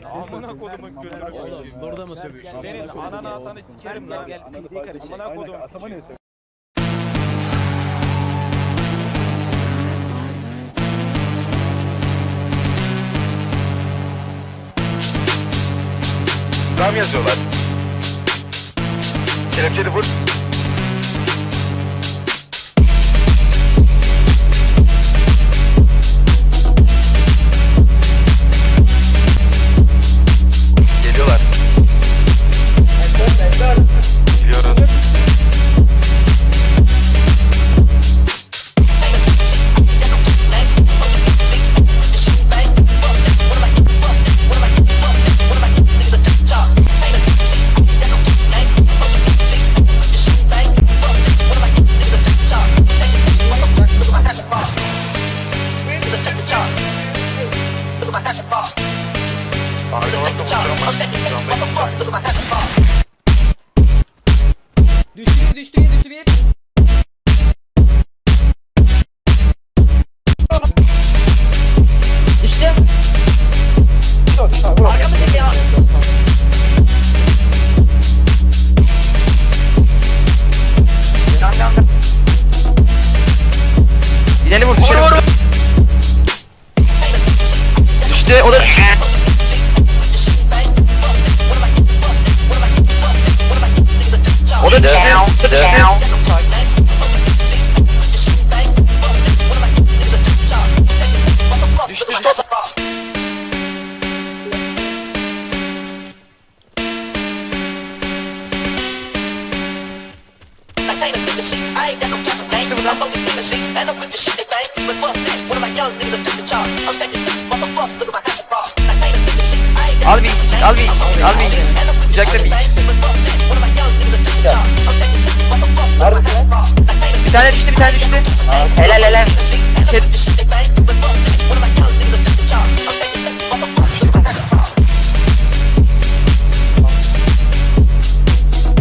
Amına kodumun gönlü Oğlum burada mı sövüşüyorsun? Senin ananı atanı sikerim lan. Gel PD'yi karıştır. Amına kodum. Atama neyse. Zam yazıyorlar. Kelepçeli vur. Düştü düştü düştü bir. O da. O da düştü. Düştü. Al bir al bir al bir Kucakta bir Bir Helal Şey,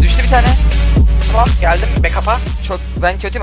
Düştü bir tane. Tamam geldim. Backup'a. Çok ben kötüyüm